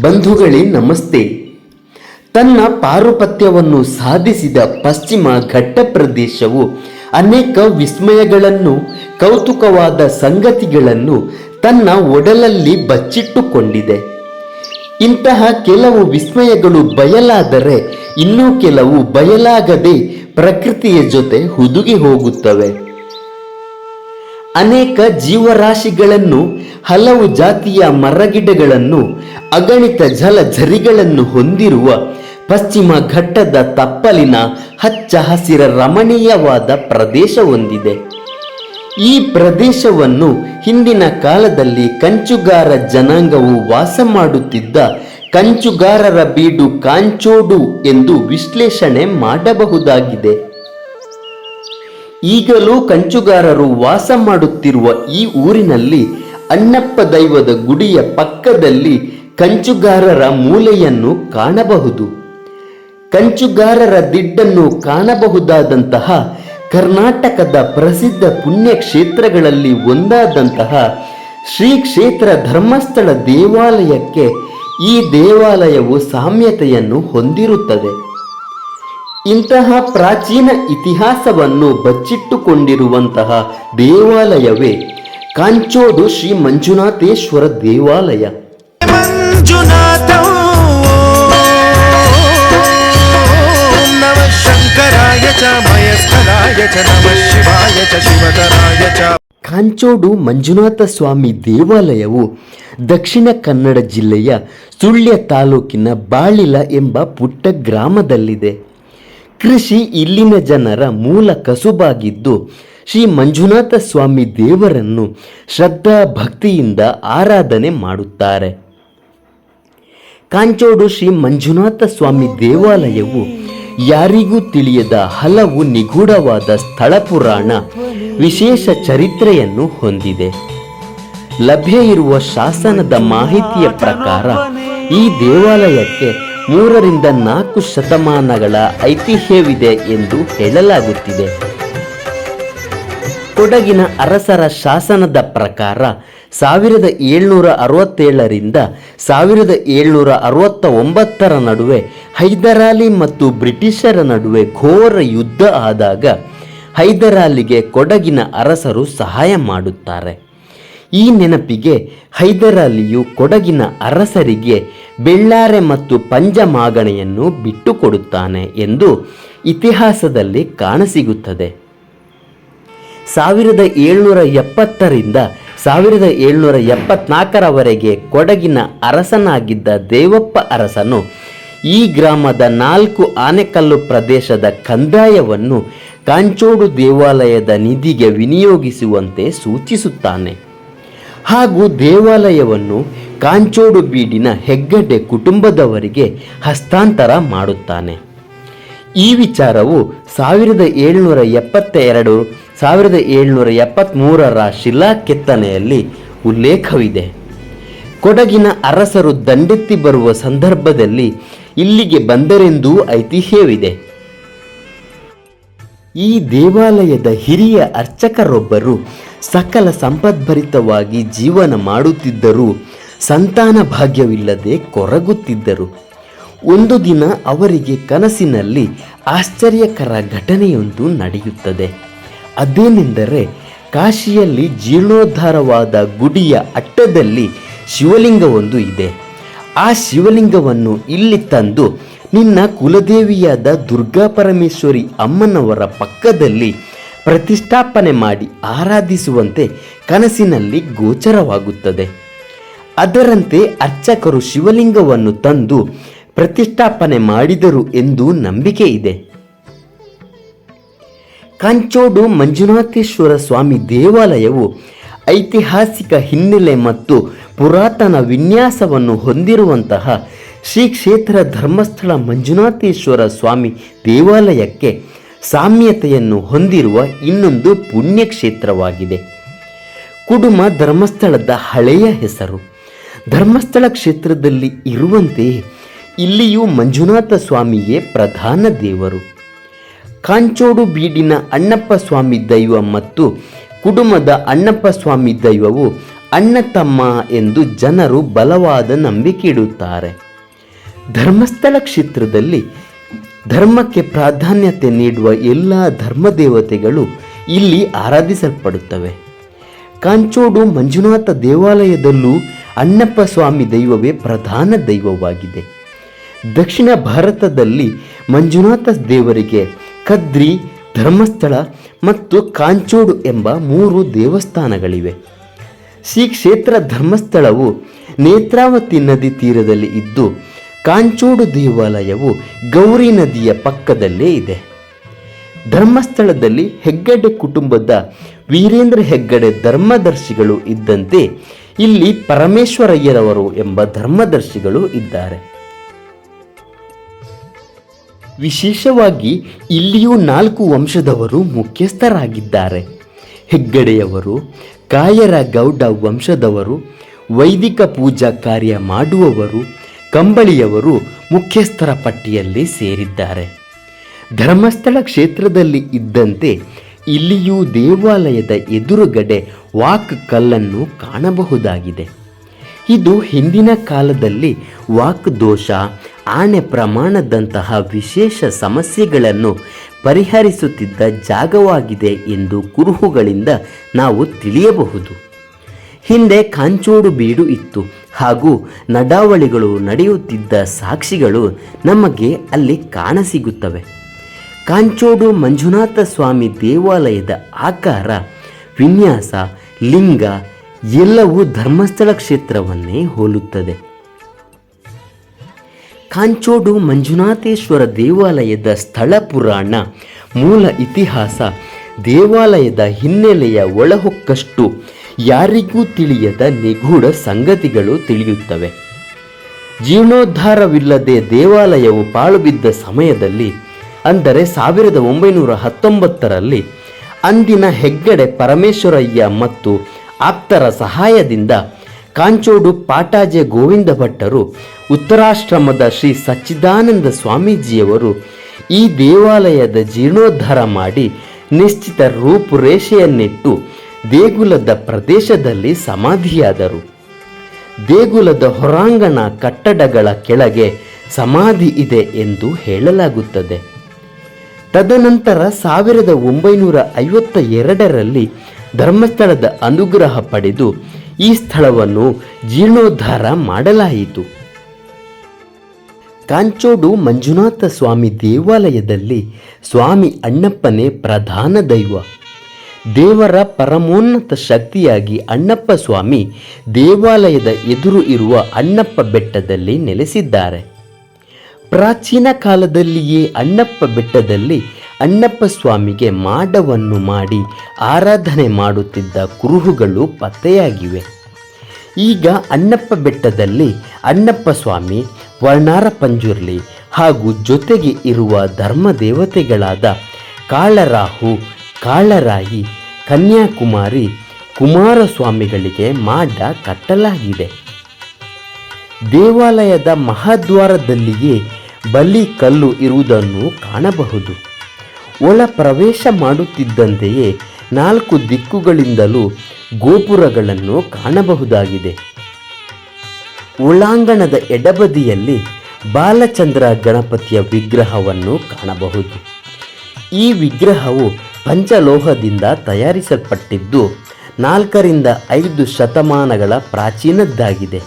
ಬಂಧುಗಳೇ, ನಮಸ್ತೆ. ತನ್ನ ಪಾರುಪತ್ಯವನ್ನು ಸಾಧಿಸಿದ ಪಶ್ಚಿಮ ಘಟ್ಟ ಪ್ರದೇಶವು ಅನೇಕ ವಿಸ್ಮಯಗಳನ್ನು, ಕೌತುಕವಾದ ಸಂಗತಿಗಳನ್ನು ತನ್ನ ಒಡಲಲ್ಲಿ ಬಚ್ಚಿಟ್ಟುಕೊಂಡಿದೆ. ಇಂತಹ ಕೆಲವು ವಿಸ್ಮಯಗಳು ಬಯಲಾದರೆ ಇನ್ನೂ ಕೆಲವು ಬಯಲಾಗದೆ ಪ್ರಕೃತಿಯ ಜೊತೆ ಹುದುಗಿ ಹೋಗುತ್ತವೆ. ಅನೇಕ ಜೀವರಾಶಿಗಳನ್ನು, ಹಲವು ಜಾತಿಯ ಮರಗಿಡಗಳನ್ನು, ಅಗಣಿತ ಜಲಝರಿಗಳನ್ನು ಹೊಂದಿರುವ ಪಶ್ಚಿಮ ಘಟ್ಟದ ತಪ್ಪಲಿನ ಹಚ್ಚ ಹಸಿರ ರಮಣೀಯವಾದ ಪ್ರದೇಶ ಹೊಂದಿದೆ. ಈ ಪ್ರದೇಶವನ್ನು ಹಿಂದಿನ ಕಾಲದಲ್ಲಿ ಕಂಚುಗಾರ ಜನಾಂಗವು ವಾಸ ಮಾಡುತ್ತಿದ್ದ ಕಂಚುಗಾರರ ಬೀಡು ಕಾಂಚೋಡು ಎಂದು ವಿಶ್ಲೇಷಣೆ ಮಾಡಬಹುದಾಗಿದೆ. ಈಗಲೂ ಕಂಚುಗಾರರು ವಾಸ ಮಾಡುತ್ತಿರುವ ಈ ಊರಿನಲ್ಲಿ ಅಣ್ಣಪ್ಪ ದೈವದ ಗುಡಿಯ ಪಕ್ಕದಲ್ಲಿ ಕಂಚುಗಾರರ ಮೂಲೆಯನ್ನು ಕಾಣಬಹುದು. ಕಂಚುಗಾರರ ದಿಡ್ಡನ್ನು ಕಾಣಬಹುದಾದಂತಹ ಕರ್ನಾಟಕದ ಪ್ರಸಿದ್ಧ ಪುಣ್ಯಕ್ಷೇತ್ರಗಳಲ್ಲಿ ಒಂದಾದಂತಹ ಶ್ರೀ ಕ್ಷೇತ್ರ ಧರ್ಮಸ್ಥಳ ದೇವಾಲಯಕ್ಕೆ ಈ ದೇವಾಲಯವು ಸಾಮ್ಯತೆಯನ್ನು ಹೊಂದಿರುತ್ತದೆ. ಇಂತಹ ಪ್ರಾಚೀನ ಇತಿಹಾಸವನ್ನು ಬಚ್ಚಿಟ್ಟುಕೊಂಡಿರುವಂತಹ ದೇವಾಲಯವೇ ಕಾಂಚೋಡು ಶ್ರೀ ಮಂಜುನಾಥೇಶ್ವರ ದೇವಾಲಯ. ಕಾಂಚೋಡು ಮಂಜುನಾಥ ಸ್ವಾಮಿ ದೇವಾಲಯವು ದಕ್ಷಿಣ ಕನ್ನಡ ಜಿಲ್ಲೆಯ ಸುಳ್ಯ ತಾಲೂಕಿನ ಬಾಳಿಲ ಎಂಬ ಪುಟ್ಟ ಗ್ರಾಮದಲ್ಲಿದೆ. ಕೃಷಿ ಇಲ್ಲಿನ ಜನರ ಮೂಲ ಕಸುಬಾಗಿದ್ದು ಶ್ರೀ ಮಂಜುನಾಥ ಸ್ವಾಮಿ ದೇವರನ್ನು ಶ್ರದ್ಧಾ ಭಕ್ತಿಯಿಂದ ಆರಾಧನೆ ಮಾಡುತ್ತಾರೆ. ಕಾಂಚೋಡು ಶ್ರೀ ಮಂಜುನಾಥ ಸ್ವಾಮಿ ದೇವಾಲಯವು ಯಾರಿಗೂ ತಿಳಿಯದ ಹಲವು ನಿಗೂಢವಾದ ಸ್ಥಳ ಪುರಾಣ ವಿಶೇಷ ಚರಿತ್ರೆಯನ್ನು ಹೊಂದಿದೆ. ಲಭ್ಯ ಇರುವ ಶಾಸನದ ಮಾಹಿತಿಯ ಪ್ರಕಾರ ಈ ದೇವಾಲಯಕ್ಕೆ ಮೂರರಿಂದ ನಾಲ್ಕು ಶತಮಾನಗಳ ಐತಿಹ್ಯವಿದೆ ಎಂದು ಹೇಳಲಾಗುತ್ತಿದೆ. ಕೊಡಗಿನ ಅರಸರ ಶಾಸನದ ಪ್ರಕಾರ ಸಾವಿರದ ಏಳ್ನೂರ ಅರವತ್ತೇಳರಿಂದ ಸಾವಿರದ ಏಳ್ನೂರ ಅರವತ್ತ ಒಂಬತ್ತರ ನಡುವೆ ಹೈದರಾಲಿ ಮತ್ತು ಬ್ರಿಟಿಷರ ನಡುವೆ ಘೋರ ಯುದ್ಧ ಆದಾಗ ಹೈದರಾಲಿಗೆ ಕೊಡಗಿನ ಅರಸರು ಸಹಾಯ ಮಾಡುತ್ತಾರೆ. ಈ ನೆನಪಿಗೆ ಹೈದರಾಲಿಯು ಕೊಡಗಿನ ಅರಸರಿಗೆ ಬೆಳ್ಳಾರೆ ಮತ್ತು ಪಂಜಮಾಗಣೆಯನ್ನು ಬಿಟ್ಟುಕೊಡುತ್ತಾನೆ ಎಂದು ಇತಿಹಾಸದಲ್ಲಿ ಕಾಣಸಿಗುತ್ತದೆ. ಸಾವಿರದ ಏಳ್ನೂರ ಎಪ್ಪತ್ತರಿಂದ ಸಾವಿರದ ಏಳ್ನೂರ ಎಪ್ಪತ್ನಾಲ್ಕರವರೆಗೆ ಕೊಡಗಿನ ಅರಸನಾಗಿದ್ದ ದೇವಪ್ಪ ಅರಸನು ಈ ಗ್ರಾಮದ ನಾಲ್ಕು ಆನೆಕಲ್ಲು ಪ್ರದೇಶದ ಕಂದಾಯವನ್ನು ಕಾಂಚೋಡು ದೇವಾಲಯದ ನಿಧಿಗೆ ವಿನಿಯೋಗಿಸುವಂತೆ ಸೂಚಿಸುತ್ತಾನೆ. ಹಾಗೂ ದೇವಾಲಯವನ್ನು ಕಾಂಚೋಡು ಬೀಡಿನ ಹೆಗ್ಗಡೆ ಕುಟುಂಬದವರಿಗೆ ಹಸ್ತಾಂತರ ಮಾಡುತ್ತಾನೆ. ಈ ವಿಚಾರವು ಸಾವಿರದ ಏಳ್ನೂರ ಎಪ್ಪತ್ತ ಎರಡು ಸಾವಿರದ ಏಳ್ನೂರ ಎಪ್ಪತ್ತ್ಮೂರರ ಶಿಲಾ ಕೆತ್ತನೆಯಲ್ಲಿ ಉಲ್ಲೇಖವಿದೆ. ಕೊಡಗಿನ ಅರಸರು ದಂಡೆತ್ತಿ ಬರುವ ಸಂದರ್ಭದಲ್ಲಿ ಇಲ್ಲಿಗೆ ಬಂದರೆಂದೂ ಐತಿಹ್ಯವಿದೆ. ಈ ದೇವಾಲಯದ ಹಿರಿಯ ಅರ್ಚಕರೊಬ್ಬರು ಸಕಲ ಸಂಪದ್ಭರಿತವಾಗಿ ಜೀವನ ಮಾಡುತ್ತಿದ್ದರೂ ಸಂತಾನ ಭಾಗ್ಯವಿಲ್ಲದೆ ಕೊರಗುತ್ತಿದ್ದರು. ಒಂದು ದಿನ ಅವರಿಗೆ ಕನಸಿನಲ್ಲಿ ಆಶ್ಚರ್ಯಕರ ಘಟನೆಯೊಂದು ನಡೆಯುತ್ತದೆ. ಅದೇನೆಂದರೆ, ಕಾಶಿಯಲ್ಲಿ ಜೀರ್ಣೋದ್ಧಾರವಾದ ಗುಡಿಯ ಅಟ್ಟದಲ್ಲಿ ಶಿವಲಿಂಗವೊಂದು ಇದೆ. ಆ ಶಿವಲಿಂಗವನ್ನು ಇಲ್ಲಿ ತಂದು ನಿನ್ನ ಕುಲದೇವಿಯಾದ ದುರ್ಗಾ ಪರಮೇಶ್ವರಿ ಅಮ್ಮನವರ ಪಕ್ಕದಲ್ಲಿ ಪ್ರತಿಷ್ಠಾಪನೆ ಮಾಡಿ ಆರಾಧಿಸುವಂತೆ ಕನಸಿನಲ್ಲಿ ಗೋಚರವಾಗುತ್ತದೆ. ಅದರಂತೆ ಅರ್ಚಕರು ಶಿವಲಿಂಗವನ್ನು ತಂದು ಪ್ರತಿಷ್ಠಾಪನೆ ಮಾಡಿದರು ಎಂದು ನಂಬಿಕೆ ಇದೆ. ಕಾಂಚೋಡು ಮಂಜುನಾಥೇಶ್ವರ ಸ್ವಾಮಿ ದೇವಾಲಯವು ಐತಿಹಾಸಿಕ ಹಿನ್ನೆಲೆ ಮತ್ತು ಪುರಾತನ ವಿನ್ಯಾಸವನ್ನು ಹೊಂದಿರುವಂತಹ ಶ್ರೀ ಕ್ಷೇತ್ರ ಧರ್ಮಸ್ಥಳ ಮಂಜುನಾಥೇಶ್ವರ ಸ್ವಾಮಿ ದೇವಾಲಯಕ್ಕೆ ಸಾಮ್ಯತೆಯನ್ನು ಹೊಂದಿರುವ ಇನ್ನೊಂದು ಪುಣ್ಯಕ್ಷೇತ್ರವಾಗಿದೆ. ಕುಡುಮ ಧರ್ಮಸ್ಥಳದ ಹಳೆಯ ಹೆಸರು. ಧರ್ಮಸ್ಥಳ ಕ್ಷೇತ್ರದಲ್ಲಿ ಇರುವಂತೆ ಇಲ್ಲಿಯೂ ಮಂಜುನಾಥ ಸ್ವಾಮಿಯೇ ಪ್ರಧಾನ ದೇವರು. ಕಾಂಚೋಡು ಬೀಡಿನ ಅಣ್ಣಪ್ಪ ಸ್ವಾಮಿ ದೈವ ಮತ್ತು ಕುಟುಂಬದ ಅಣ್ಣಪ್ಪ ಸ್ವಾಮಿ ದೈವವು ಅಣ್ಣ ತಮ್ಮ ಎಂದು ಜನರು ಬಲವಾದ ನಂಬಿಕೆ ಇಡುತ್ತಾರೆ. ಧರ್ಮಸ್ಥಳ ಕ್ಷೇತ್ರದಲ್ಲಿ ಧರ್ಮಕ್ಕೆ ಪ್ರಾಧಾನ್ಯತೆ ನೀಡುವ ಎಲ್ಲ ಧರ್ಮದೇವತೆಗಳು ಇಲ್ಲಿ ಆರಾಧಿಸಲ್ಪಡುತ್ತವೆ. ಕಾಂಚೋಡು ಮಂಜುನಾಥ ದೇವಾಲಯದಲ್ಲೂ ಅಣ್ಣಪ್ಪ ಸ್ವಾಮಿ ದೈವವೇ ಪ್ರಧಾನ ದೈವವಾಗಿದೆ. ದಕ್ಷಿಣ ಭಾರತದಲ್ಲಿ ಮಂಜುನಾಥ ದೇವರಿಗೆ ಕದ್ರಿ, ಧರ್ಮಸ್ಥಳ ಮತ್ತು ಕಾಂಚೋಡು ಎಂಬ ಮೂರು ದೇವಸ್ಥಾನಗಳಿವೆ. ಶ್ರೀ ಕ್ಷೇತ್ರ ಧರ್ಮಸ್ಥಳವು ನೇತ್ರಾವತಿ ನದಿ ತೀರದಲ್ಲಿ ಇದ್ದು, ಕಾಂಚೋಡು ದೇವಾಲಯವು ಗೌರಿ ನದಿಯ ಪಕ್ಕದಲ್ಲೇ ಇದೆ. ಧರ್ಮಸ್ಥಳದಲ್ಲಿ ಹೆಗ್ಗಡೆ ಕುಟುಂಬದ ವೀರೇಂದ್ರ ಹೆಗ್ಗಡೆ ಧರ್ಮದರ್ಶಿಗಳು ಇದ್ದಂತೆ ಇಲ್ಲಿ ಪರಮೇಶ್ವರಯ್ಯರವರು ಎಂಬ ಧರ್ಮದರ್ಶಿಗಳು ಇದ್ದಾರೆ. ವಿಶೇಷವಾಗಿ ಇಲ್ಲಿಯೂ ನಾಲ್ಕು ವಂಶದವರು ಮುಖ್ಯಸ್ಥರಾಗಿದ್ದಾರೆ. ಹೆಗ್ಗಡೆಯವರು ಕಾಯರ ಗೌಡ ವಂಶದವರು, ವೈದಿಕ ಪೂಜಾ ಕಾರ್ಯ ಮಾಡುವವರು, ಕಂಬಳಿಯವರು ಮುಖ್ಯಸ್ಥರ ಪಟ್ಟಿಯಲ್ಲಿ ಸೇರಿದ್ದಾರೆ. ಧರ್ಮಸ್ಥಳ ಕ್ಷೇತ್ರದಲ್ಲಿ ಇದ್ದಂತೆ ಇಲ್ಲಿಯೂ ದೇವಾಲಯದ ಎದುರುಗಡೆ ವಾಕ್ ಕಲ್ಲನ್ನು ಕಾಣಬಹುದಾಗಿದೆ. ಇದು ಹಿಂದಿನ ಕಾಲದಲ್ಲಿ ವಾಕ್ ದೋಷ, ಆಣೆ ಪ್ರಮಾಣದಂತಹ ವಿಶೇಷ ಸಮಸ್ಯೆಗಳನ್ನು ಪರಿಹರಿಸುತ್ತಿದ್ದ ಜಾಗವಾಗಿದೆ ಎಂದು ಕುರುಹುಗಳಿಂದ ನಾವು ತಿಳಿಯಬಹುದು. ಹಿಂದೆ ಕಾಂಚೋಡು ಬೀಡು ಇತ್ತು, ಹಾಗೂ ನಡಾವಳಿಗಳು ನಡೆಯುತ್ತಿದ್ದ ಸಾಕ್ಷಿಗಳು ನಮಗೆ ಅಲ್ಲಿ ಕಾಣಸಿಗುತ್ತವೆ. ಕಾಂಚೋಡು ಮಂಜುನಾಥ ಸ್ವಾಮಿ ದೇವಾಲಯದ ಆಕಾರ, ವಿನ್ಯಾಸ, ಲಿಂಗ ಎಲ್ಲವೂ ಧರ್ಮಸ್ಥಳ ಕ್ಷೇತ್ರವನ್ನೇ ಹೋಲುತ್ತದೆ. ಕಾಂಚೋಡು ಮಂಜುನಾಥೇಶ್ವರ ದೇವಾಲಯದ ಸ್ಥಳ ಪುರಾಣ, ಮೂಲ ಇತಿಹಾಸ, ದೇವಾಲಯದ ಹಿನ್ನೆಲೆಯ ಒಳಹೊಕ್ಕಷ್ಟು ಯಾರಿಗೂ ತಿಳಿಯದ ನಿಗೂಢ ಸಂಗತಿಗಳು ತಿಳಿಯುತ್ತವೆ. ಜೀರ್ಣೋದ್ಧಾರವಿಲ್ಲದೆ ದೇವಾಲಯವು ಪಾಳುಬಿದ್ದ ಸಮಯದಲ್ಲಿ ಅಂದರೆ ಸಾವಿರದ ಒಂಬೈನೂರ ಹತ್ತೊಂಬತ್ತರಲ್ಲಿ ಅಂದಿನ ಹೆಗ್ಗಡೆ ಪರಮೇಶ್ವರಯ್ಯ ಮತ್ತು ಆಪ್ತರ ಸಹಾಯದಿಂದ ಕಾಂಚೋಡು ಪಾಟಾಜೆ ಗೋವಿಂದ ಭಟ್ಟರು ಉತ್ತರಾಶ್ರಮದ ಶ್ರೀ ಸಚ್ಚಿದಾನಂದ ಸ್ವಾಮೀಜಿಯವರು ಈ ದೇವಾಲಯದ ಜೀರ್ಣೋದ್ಧಾರ ಮಾಡಿ ನಿಶ್ಚಿತ ರೂಪುರೇಷೆಯನ್ನಿಟ್ಟು ದೇಗುಲದ ಪ್ರದೇಶದಲ್ಲಿ ಸಮಾಧಿಯಾದರು. ದೇಗುಲದ ಹೊರಾಂಗಣ ಕಟ್ಟಡಗಳ ಕೆಳಗೆ ಸಮಾಧಿ ಇದೆ ಎಂದು ಹೇಳಲಾಗುತ್ತದೆ. ತದನಂತರ ಸಾವಿರದ ಒಂಬೈನೂರ ಐವತ್ತ ಎರಡರಲ್ಲಿ ಧರ್ಮಸ್ಥಳದ ಅನುಗ್ರಹ ಪಡೆದು ಈ ಸ್ಥಳವನ್ನು ಜೀರ್ಣೋದ್ಧಾರ ಮಾಡಲಾಯಿತು. ಕಾಂಚೋಡು ಮಂಜುನಾಥ ಸ್ವಾಮಿ ದೇವಾಲಯದಲ್ಲಿ ಸ್ವಾಮಿ ಅಣ್ಣಪ್ಪನೇ ಪ್ರಧಾನ ದೈವ. ದೇವರ ಪರಮೋನ್ನತ ಶಕ್ತಿಯಾಗಿ ಅಣ್ಣಪ್ಪ ಸ್ವಾಮಿ ದೇವಾಲಯದ ಎದುರು ಇರುವ ಅಣ್ಣಪ್ಪ ಬೆಟ್ಟದಲ್ಲಿ ನೆಲೆಸಿದ್ದಾರೆ. ಪ್ರಾಚೀನ ಕಾಲದಲ್ಲಿಯೇ ಅಣ್ಣಪ್ಪ ಬೆಟ್ಟದಲ್ಲಿ ಅಣ್ಣಪ್ಪ ಸ್ವಾಮಿಗೆ ಮಾಡವನ್ನು ಮಾಡಿ ಆರಾಧನೆ ಮಾಡುತ್ತಿದ್ದ ಕುರುಹುಗಳು ಪತ್ತೆಯಾಗಿವೆ. ಈಗ ಅಣ್ಣಪ್ಪ ಬೆಟ್ಟದಲ್ಲಿ ಅಣ್ಣಪ್ಪ ಸ್ವಾಮಿ, ವರ್ಣಾರ ಪಂಜುರ್ಲಿ ಹಾಗೂ ಜೊತೆಗೆ ಇರುವ ಧರ್ಮ ದೇವತೆಗಳಾದ ಕಾಳರಾಹು, ಕಾಳರಾಯಿ, ಕನ್ಯಾಕುಮಾರಿ, ಕುಮಾರಸ್ವಾಮಿಗಳಿಗೆ ಮಾಡ ಕಟ್ಟಲಾಗಿದೆ. ದೇವಾಲಯದ ಮಹಾದ್ವಾರದಲ್ಲಿಯೇ ಬಲಿ ಕಲ್ಲು ಇರುವುದನ್ನು ಕಾಣಬಹುದು. ಒಳ ಪ್ರವೇಶ ಮಾಡುತ್ತಿದ್ದಂತೆಯೇ ನಾಲ್ಕು ದಿಕ್ಕುಗಳಿಂದಲೂ ಗೋಪುರಗಳನ್ನು ಕಾಣಬಹುದಾಗಿದೆ. ಒಳಾಂಗಣದ ಎಡಬದಿಯಲ್ಲಿ ಬಾಲಚಂದ್ರ ಗಣಪತಿಯ ವಿಗ್ರಹವನ್ನು ಕಾಣಬಹುದು. ಈ ವಿಗ್ರಹವು ಪಂಚಲೋಹದಿಂದ ತಯಾರಿಸಲ್ಪಟ್ಟಿದ್ದು ನಾಲ್ಕರಿಂದ ಐದು ಶತಮಾನಗಳ ಪ್ರಾಚೀನದ್ದಾಗಿದೆ.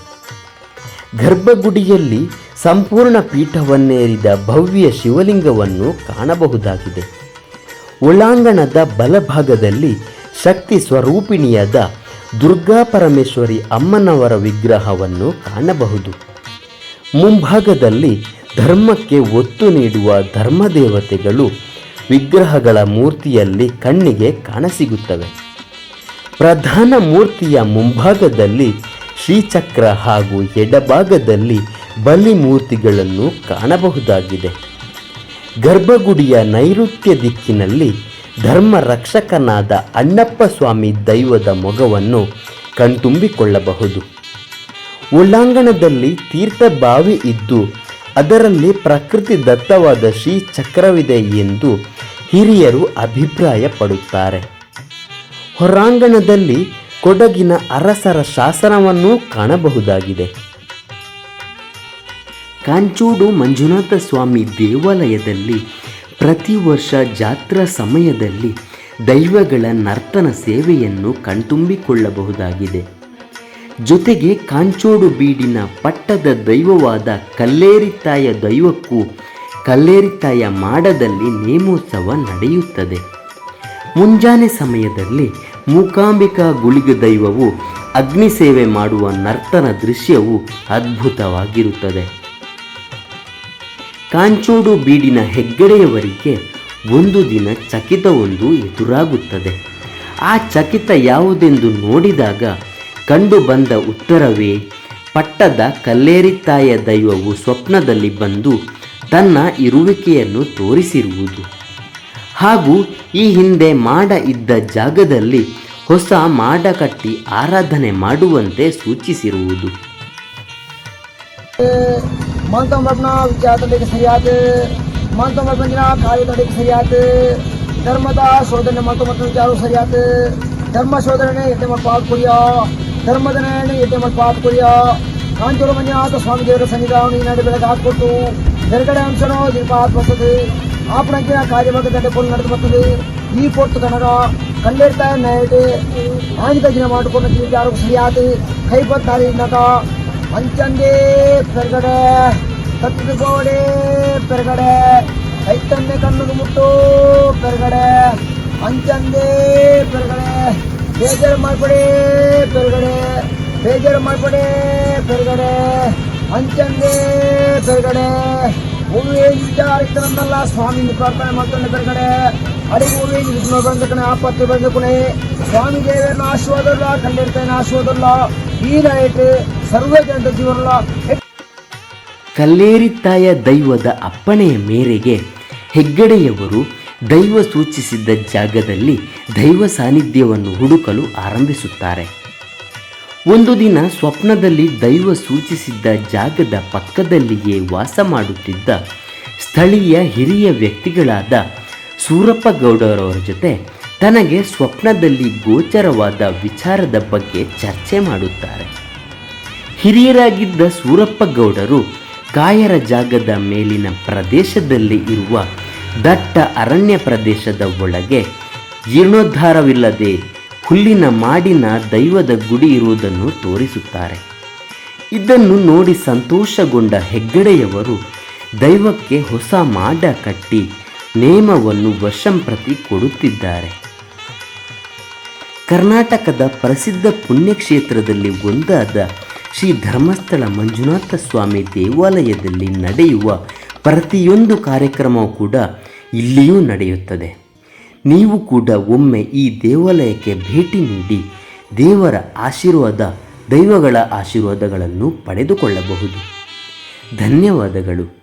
ಗರ್ಭಗುಡಿಯಲ್ಲಿ ಸಂಪೂರ್ಣ ಪೀಠವನ್ನೇರಿದ ಭವ್ಯ ಶಿವಲಿಂಗವನ್ನು ಕಾಣಬಹುದಾಗಿದೆ. ಒಳಾಂಗಣದ ಬಲಭಾಗದಲ್ಲಿ ಶಕ್ತಿ ಸ್ವರೂಪಿಣಿಯಾದ ದುರ್ಗಾ ಪರಮೇಶ್ವರಿ ಅಮ್ಮನವರ ವಿಗ್ರಹವನ್ನು ಕಾಣಬಹುದು. ಮುಂಭಾಗದಲ್ಲಿ ಧರ್ಮಕ್ಕೆ ಒತ್ತು ನೀಡುವ ಧರ್ಮದೇವತೆಗಳು ವಿಗ್ರಹಗಳ ಮೂರ್ತಿಯಲ್ಲಿ ಕಣ್ಣಿಗೆ ಕಾಣಸಿಗುತ್ತವೆ. ಪ್ರಧಾನ ಮೂರ್ತಿಯ ಮುಂಭಾಗದಲ್ಲಿ ಶ್ರೀಚಕ್ರ ಹಾಗೂ ಎಡಭಾಗದಲ್ಲಿ ಬಲಿ ಮೂರ್ತಿಗಳನ್ನು ಕಾಣಬಹುದಾಗಿದೆ. ಗರ್ಭಗುಡಿಯ ನೈಋತ್ಯ ದಿಕ್ಕಿನಲ್ಲಿ ಧರ್ಮ ರಕ್ಷಕನಾದ ಅಣ್ಣಪ್ಪ ಸ್ವಾಮಿ ದೈವದ ಮೊಗವನ್ನು ಕಣ್ತುಂಬಿಕೊಳ್ಳಬಹುದು. ಒಳಾಂಗಣದಲ್ಲಿ ತೀರ್ಥ ಬಾವಿ ಇದ್ದು, ಅದರಲ್ಲಿ ಪ್ರಕೃತಿ ದತ್ತವಾದ ಶ್ರೀ ಚಕ್ರವಿದೆ ಎಂದು ಹಿರಿಯರು ಅಭಿಪ್ರಾಯ ಪಡುತ್ತಾರೆ ಹೊರಾಂಗಣದಲ್ಲಿ ಕೊಡಗಿನ ಅರಸರ ಶಾಸನವನ್ನೂ ಕಾಣಬಹುದಾಗಿದೆ. ಕಾಂಚೂಡು ಮಂಜುನಾಥ ಸ್ವಾಮಿ ದೇವಾಲಯದಲ್ಲಿ ಪ್ರತಿ ವರ್ಷ ಜಾತ್ರಾ ಸಮಯದಲ್ಲಿ ದೈವಗಳ ನರ್ತನ ಸೇವೆಯನ್ನು ಕಣ್ತುಂಬಿಕೊಳ್ಳಬಹುದಾಗಿದೆ. ಜೊತೆಗೆ ಕಾಂಚೋಡು ಬೀಡಿನ ಪಟ್ಟದ ದೈವವಾದ ಕಲ್ಲೇರಿತಾಯ ದೈವಕ್ಕೂ ಕಲ್ಲೇರಿತಾಯ ಮಾಡದಲ್ಲಿ ನೇಮೋತ್ಸವ ನಡೆಯುತ್ತದೆ. ಮುಂಜಾನೆ ಸಮಯದಲ್ಲಿ ಮೂಕಾಂಬಿಕಾ ಗುಳಿಗ ದೈವವು ಅಗ್ನಿ ಸೇವೆ ಮಾಡುವ ನರ್ತನ ದೃಶ್ಯವು ಅದ್ಭುತವಾಗಿರುತ್ತದೆ. ಕಾಂಚೋಡು ಬೀಡಿನ ಹೆಗ್ಗಡೆಯವರಿಗೆ ಒಂದು ದಿನ ಚಕಿತವೊಂದು ಎದುರಾಗುತ್ತದೆ. ಆ ಚಕಿತ ಯಾವುದೆಂದು ನೋಡಿದಾಗ ಕಂಡು ಬಂದ ಉತ್ತರವೇ, ಪಟ್ಟದ ಕಲ್ಲೇರಿತಾಯ ದೈವವು ಸ್ವಪ್ನದಲ್ಲಿ ಬಂದು ತನ್ನ ಇರುವಿಕೆಯನ್ನು ತೋರಿಸಿರುವುದು. ಹಾಗೂ ಈ ಹಿಂದೆ ಮಾಡ ಇದ್ದ ಜಾಗದಲ್ಲಿ ಹೊಸ ಮಾಡ ಕಟ್ಟಿ ಆರಾಧನೆ ಮಾಡುವಂತೆ ಸೂಚಿಸಿರುವುದು. ಮಾಂತಂ ರತ್ನ ವಿದ್ಯಾತಂಡೆಗೆ ಸರಿಯಾದ ಮಾಂತಂ ರತ್ನ ಕಾರ್ಯತಂಡೆಗೆ ಸರಿಯಾದ ಧರ್ಮದ ಶೋಧನೆ ಮತ್ತು ಮತ್ತು ವಿಚಾರ ಸರಿಯಾದ ಧರ್ಮ ಶೋಧನೆ ಎತ್ತೆ ಮಾಡಿ ಪಾತ್ ಕುರಿಯ ಧರ್ಮದ ನ್ಯಾಯನೆ ಎತ್ತೆ ಮಾಡಿ ಪಾತ್ ಕುರಿಯ ಕಾಂಚೂರು ಮಂಜುನಾಥ ಸ್ವಾಮಿ ದೇವರ ಸನ್ನಿಧಾನ ಈ ನಡೆ ಬೆಳಗ್ಗೆ ಹಾಕ್ಕೊಟ್ಟು ಹೊರಗಡೆ ಅಂಶನೋ ದೀಪ ಹಾತ್ ಬರ್ತದೆ ಆಪಣಕ್ಕೆ ಕಾರ್ಯಭಾಗ ದಂಡೆ ಫುಲ್ ನಡೆದು ಬರ್ತದೆ ಈ ಪೊಟ್ಟು ಕನಗ ಕಲ್ಲೇರ್ತಾ ನೈಟ್ ಆಂಗಿತ ದಿನ ಮಾಡಿಕೊಂಡು ಯಾರು ಸರಿಯಾದ ಕೈ ಬತ್ತಾರಿ ನಗ ಮಂಚಂದೇ ಪೆರ್ಗಡೆ ಕತ್ತಿದ ಗೋಡೆ ಪೆರ್ಗಡೆ ಐತಂದೆ ಕಣ್ಣು ಮುಟ್ಟು ಪೆರ್ಗಡೆ ಮಂಚಂದಿ ಪೆರ್ಗಡೆ, ಬೇಜಾರು ಮಾಡ್ಬೇಡಿ ಪೆರ್ಗಡೆ, ಬೇಜಾರು ಮಾಡ್ಬೇಡಿ ಪೆರ್ಗಡೆ ಮಂಚಂದಿ ಪೆರ್ಗಡೆ. ಹೂವೇ ವಿಚಾರಿಸ್ತನಲ್ಲ ಸ್ವಾಮಿ ಪ್ರಾರ್ಥನೆ ಮಾಡ್ಕೊಂಡು ಪೆರಗಡೆ. ಅಡಿಗೆ ಹೂವೇ ವಿಘ್ನ ಬಂದ ಕಣೆ, ಆಪತ್ತು ಬಂದ ಕಣೆ. ಸ್ವಾಮಿ ದೇವರನ್ನ ಆಶೀರ್ವಾದಲ್ಲ ಕಂಡಿರ್ತೇನೆ ಆಶೀರ್ವಾದಲ್ಲ ಜೀವನಲ್ಲ ಕಲ್ಲೇರಿತಾಯ ದೈವದ ಅಪ್ಪಣೆಯ ಮೇರೆಗೆ ಹೆಗ್ಗಡೆಯವರು ದೈವ ಸೂಚಿಸಿದ್ದ ಜಾಗದಲ್ಲಿ ದೈವ ಸಾನ್ನಿಧ್ಯವನ್ನು ಹುಡುಕಲು ಆರಂಭಿಸುತ್ತಾರೆ. ಒಂದು ದಿನ ಸ್ವಪ್ನದಲ್ಲಿ ದೈವ ಸೂಚಿಸಿದ್ದ ಜಾಗದ ಪಕ್ಕದಲ್ಲಿಯೇ ವಾಸ ಮಾಡುತ್ತಿದ್ದ ಸ್ಥಳೀಯ ಹಿರಿಯ ವ್ಯಕ್ತಿಗಳಾದ ಸೂರಪ್ಪ ಗೌಡರವರ ಜೊತೆ ತನಗೆ ಸ್ವಪ್ನದಲ್ಲಿ ಗೋಚರವಾದ ವಿಚಾರದ ಬಗ್ಗೆ ಚರ್ಚೆ ಮಾಡುತ್ತಾರೆ. ಹಿರಿಯರಾಗಿದ್ದ ಸೂರಪ್ಪ ಗೌಡರು ಕಾಯರ ಜಾಗದ ಮೇಲಿನ ಪ್ರದೇಶದಲ್ಲಿ ಇರುವ ದಟ್ಟ ಅರಣ್ಯ ಪ್ರದೇಶದ ಒಳಗೆ ಜೀರ್ಣೋದ್ಧಾರವಿಲ್ಲದೆ ಹುಲ್ಲಿನ ಮಾಡಿನ ದೈವದ ಗುಡಿ ಇರುವುದನ್ನು ತೋರಿಸುತ್ತಾರೆ. ಇದನ್ನು ನೋಡಿ ಸಂತೋಷಗೊಂಡ ಹೆಗ್ಗಡೆಯವರು ದೈವಕ್ಕೆ ಹೊಸ ಮಾಡ ಕಟ್ಟಿ ನೇಮವನ್ನು ವರ್ಷಂಪ್ರತಿ ಕೊಡುತ್ತಿದ್ದಾರೆ. ಕರ್ನಾಟಕದ ಪ್ರಸಿದ್ಧ ಪುಣ್ಯಕ್ಷೇತ್ರದಲ್ಲಿ ಒಂದಾದ ಶ್ರೀ ಧರ್ಮಸ್ಥಳ ಮಂಜುನಾಥ ಸ್ವಾಮಿ ದೇವಾಲಯದಲ್ಲಿ ನಡೆಯುವ ಪ್ರತಿಯೊಂದು ಕಾರ್ಯಕ್ರಮವೂ ಕೂಡ ಇಲ್ಲಿಯೂ ನಡೆಯುತ್ತದೆ. ನೀವು ಕೂಡ ಒಮ್ಮೆ ಈ ದೇವಾಲಯಕ್ಕೆ ಭೇಟಿ ನೀಡಿ ದೇವರ ಆಶೀರ್ವಾದ, ದೈವಗಳ ಆಶೀರ್ವಾದಗಳನ್ನು ಪಡೆದುಕೊಳ್ಳಬಹುದು. ಧನ್ಯವಾದಗಳು.